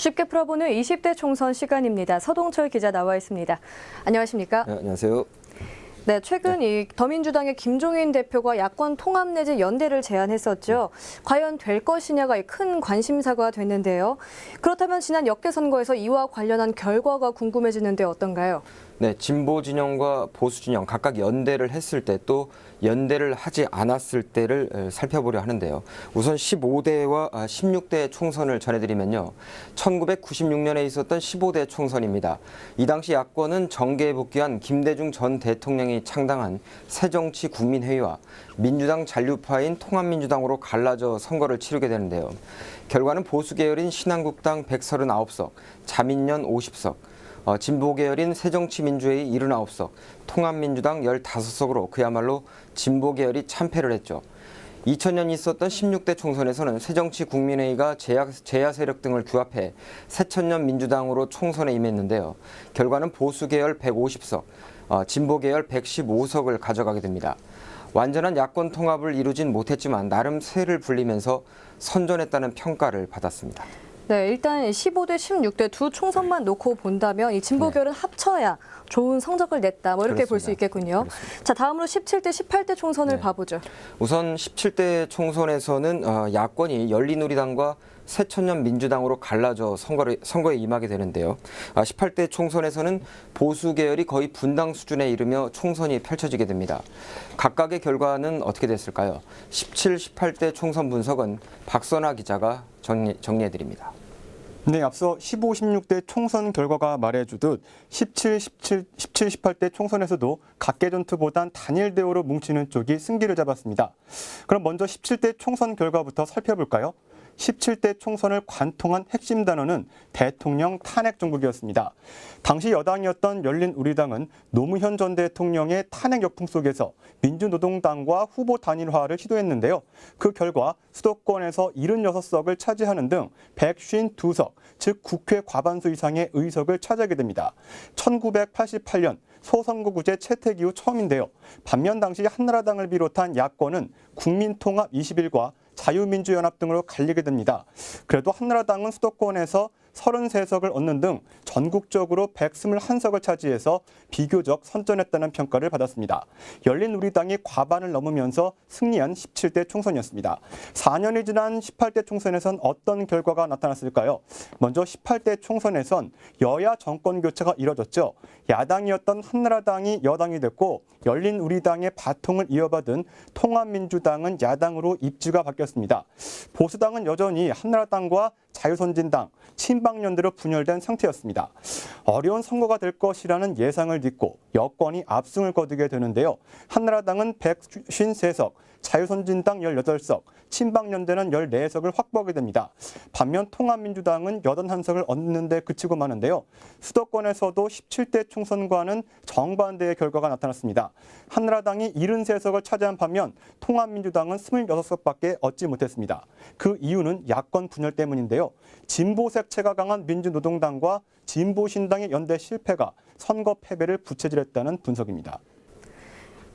쉽게 풀어보는 20대 총선 시간입니다. 서동철 기자 나와 있습니다. 안녕하십니까? 네, 안녕하세요. 네, 최근 이 더민주당의 김종인 대표가 야권 통합 내지 연대를 제안했었죠. 과연 될 것이냐가 이큰 관심사가 됐는데요. 그렇다면 지난 역대 선거에서 이와 관련한 결과가 궁금해지는데 어떤가요? 네, 진보 진영과 보수 진영 각각 연대를 했을 때 또 연대를 하지 않았을 때를 에, 살펴보려 하는데요. 우선 15대와 16대 총선을 전해드리면요. 1996년에 있었던 15대 총선입니다. 이 당시 야권은 정계에 복귀한 김대중 전 대통령이 창당한 새정치 국민회의와 민주당 잔류파인 통합민주당으로 갈라져 선거를 치르게 되는데요. 결과는 보수 계열인 신한국당 139석, 자민련 50석, 어, 진보 계열인 새정치민주회의 79석, 통합민주당 15석으로 그야말로 진보 계열이 참패를 했죠. 2000년 있었던 16대 총선에서는 새정치 국민회의가 제야, 제야 세력 등을 규합해 새천년 민주당으로 총선에 임했는데요. 결과는 보수 계열 150석, 어, 진보 계열 115석을 가져가게 됩니다. 완전한 야권 통합을 이루진 못했지만 나름 세를 불리면서 선전했다는 평가를 받았습니다. 네, 일단 15대, 16대 두 총선만 놓고 본다면 이 진보 네. 결은 합쳐야 좋은 성적을 냈다. 뭐 이렇게 볼 수. 있겠군요. 그렇습니다. 자, 다음으로 17대, 18대 총선을 네. 봐보죠. 우선 17대 총선에서는 어, 야권이 열린우리당과 새천년 민주당으로 갈라져 선거를, 선거에 임하게 되는데요. 아, 18대 총선에서는 보수 계열이 거의 분당 수준에 이르며 총선이 펼쳐지게 됩니다. 각각의 결과는 어떻게 됐을까요? 17, 18대 총선 분석은 박선아 기자가 정리, 정리해드립니다. 네, 앞서 15, 16대 총선 결과가 말해주듯 17, 17, 17, 18대 총선에서도 각계 전투보단 단일 대우로 뭉치는 쪽이 승기를 잡았습니다. 그럼 먼저 17대 총선 결과부터 살펴볼까요? 17대 총선을 관통한 핵심 단어는 대통령 탄핵 정국이었습니다. 당시 여당이었던 열린 우리당은 노무현 전 대통령의 탄핵 역풍 속에서 민주노동당과 후보 단일화를 시도했는데요. 그 결과 수도권에서 76석을 차지하는 등 152석, 즉 국회 과반수 이상의 의석을 차지하게 됩니다. 1988년 소선거구제 채택 이후 처음인데요. 반면 당시 한나라당을 비롯한 야권은 국민통합 21과 자유민주연합 등으로 갈리게 됩니다. 그래도 한나라당은 수도권에서 33석을 얻는 등 전국적으로 121석을 차지해서 비교적 선전했다는 평가를 받았습니다. 열린우리당이 과반을 넘으면서 승리한 17대 총선이었습니다. 4년이 지난 18대 총선에선 어떤 결과가 나타났을까요? 먼저 18대 총선에선 여야 정권 교체가 이뤄졌죠. 야당이었던 한나라당이 여당이 됐고 열린우리당의 바통을 이어받은 통합민주당은 야당으로 입지가 바뀌었습니다. 보수당은 여전히 한나라당과 자유선진당, 친박연대로 분열된 상태였습니다. 어려운 선거가 될 것이라는 예상을 딛고 여권이 압승을 거두게 되는데요. 한나라당은 153석, 자유선진당 18석, 친박연대는 14석을 확보하게 됩니다. 반면 통합민주당은 81석을 얻는 데 그치고 마는데요. 수도권에서도 17대 총선과는 정반대의 결과가 나타났습니다. 한나라당이 73석을 차지한 반면 통합민주당은 26석밖에 얻지 못했습니다. 그 이유는 야권 분열 때문인데요. 진보 색채가 강한 민주노동당과 진보신당의 연대 실패가 선거 패배를 부채질했다는 분석입니다.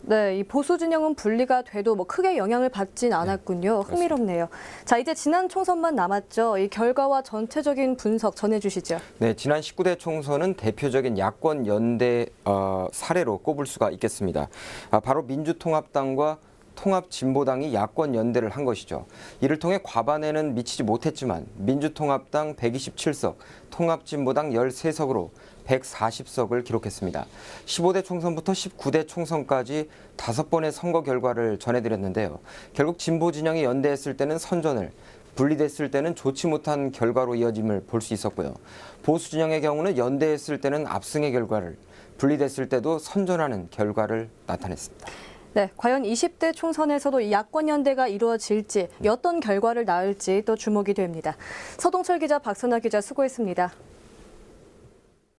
네, 이 보수 진영은 분리가 돼도 뭐 크게 영향을 받진 않았군요. 흥미롭네요. 자, 이제 지난 총선만 남았죠. 이 결과와 전체적인 분석 전해주시죠. 네, 지난 19대 총선은 대표적인 야권 연대 어, 사례로 꼽을 수가 있겠습니다. 아, 바로 민주통합당과 통합 진보당이 야권 연대를 한 것이죠. 이를 통해 과반에는 미치지 못했지만 민주통합당 127석, 통합진보당 13석으로 140석을 기록했습니다. 15대 총선부터 19대 총선까지 다섯 번의 선거 결과를 전해드렸는데요. 결국 진보 진영이 연대했을 때는 선전을, 분리됐을 때는 좋지 못한 결과로 이어짐을 볼 수 있었고요. 보수 진영의 경우는 연대했을 때는 압승의 결과를, 분리됐을 때도 선전하는 결과를 나타냈습니다. 네, 과연 20대 총선에서도 이 야권 연대가 이루어질지, 어떤 결과를 낳을지 또 주목이 됩니다. 서동철 기자, 박선아 기자 수고했습니다.